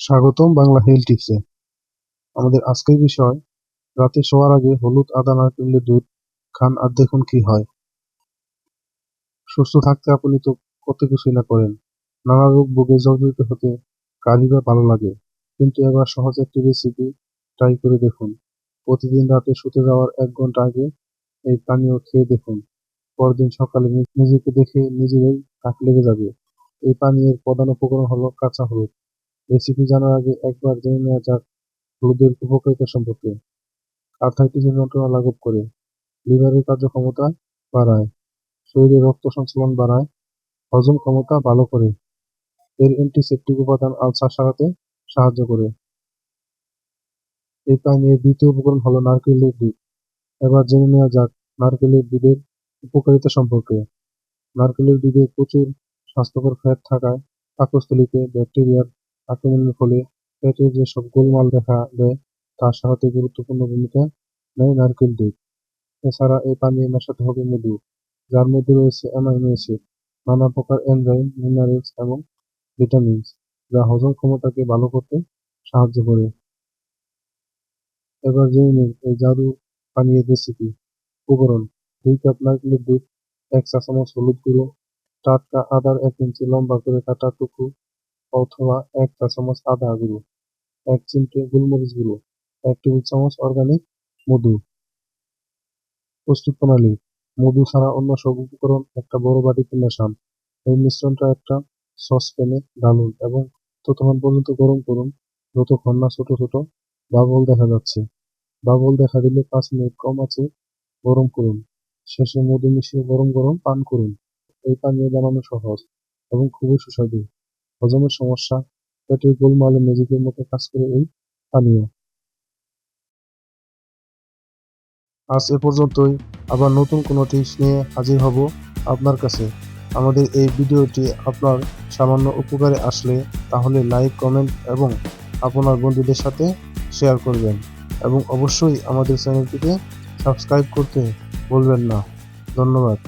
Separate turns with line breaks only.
স্বাগতম বাংলা হেলথ টিপসে আমাদের আজকের বিষয়, রাতে শোয়ার আগে হলুদ আদা নারকেলের দুধ খান আর দেখুন কি হয়। সুস্থ থাকতে আপনি তো কত কিছুই না করেন। নানা রোগ বুকে জর্জরিত হতে কারই বা ভালো লাগে। কিন্তু এবার সহজ একটি রেসিপি ট্রাই করে দেখুন। প্রতিদিন রাতে শুতে যাওয়ার এক ঘণ্টা আগে এই পানীয় খেয়ে দেখুন। পরদিন সকালে নিজেকে দেখে নিজেরই হাত লেগে যাবে। এই পানীয়ের প্রধান উপকরণ হলো কাঁচা হলুদ। রেসিপি জানার আগে একবার জেনে নেওয়া যাক হলুদের উপকারিতা সম্পর্কে। আর্থাইটিসের যন্ত্রণা লাঘব করে, লিভারের কার্যক্ষমতা বাড়ায়, শরীরে রক্ত সঞ্চালন বাড়ায়, হজম ক্ষমতা ভালো করে, এর অ্যান্টিসেপটিক উপাদান আলসার সারাতে সাহায্য করে। এই পানীয়ের দ্বিতীয় উপকরণ হলো নারকেলের দুধ এবার জেনে নেওয়া যাক নারকেলের দুধের উপকারিতা সম্পর্কে। নারকেলের দুধে প্রচুর স্বাস্থ্যকর ফ্যাট থাকায় পাকস্থলীতে ব্যাকটেরিয়ার আক্রমণের ফলে পেটের যেসব গোলমাল দেখা দেয় তা সারাতে গুরুত্বপূর্ণ ভূমিকা নেয় নারকেল দুধ। এছাড়া এই পানীয়ে মেশাতে হবে মধু, যার মধ্যে রয়েছে অ্যামাইনো নানা প্রকার এনজাইম, মিনারেলস এবং ভিটামিনস, যা হজম ক্ষমতাকে ভালো করতে সাহায্য করে। এবার জেনে নিন এই জাদু পানীয় রেসিপি উপকরণ দুই কাপ নারকেলের দুধ, এক চা চামচ হলুদ গুঁড়ো, টাটকা আদার এক ইঞ্চি লম্বা করে কাটা টুকরো অথবা এক চা চামচ আদা গুঁড়ো, এক চিমটে গোলমরিচ গুঁড়ো, এক টেবিল চামচ অর্গানিক মধু। প্রস্তুত প্রণালী, মধু ছাড়া অন্য সব উপকরণ একটা বড় বাটিতে মেশান। এই মিশ্রণটা একটা সসপ্যানে ঢালুন এবং ততক্ষণ পর্যন্ত গরম করুন। যতক্ষণ না ছোট ছোট বাবল দেখা যাচ্ছে। বাবল দেখা দিলে পাঁচ মিনিট কম আছে, গরম করুন। শেষে মধু মিশিয়ে গরম গরম পান করুন। এই পানীয় বানানো সহজ এবং খুবই সুস্বাদু। হজমের সমস্যা, পেটের গোলমালে ম্যাজিকের মতো কাজ করে এই পানীয়। আজ এ পর্যন্তই। আবার নতুন কোনো টিপস নিয়ে হাজির হব আপনার কাছে। আমাদের এই ভিডিওটি আপনার সামান্য উপকারে আসলে তাহলে লাইক, কমেন্ট এবং আপনার বন্ধুদের সাথে শেয়ার করবেন এবং অবশ্যই আমাদের চ্যানেলটিকে সাবস্ক্রাইব করতে ভুলবেন না। ধন্যবাদ।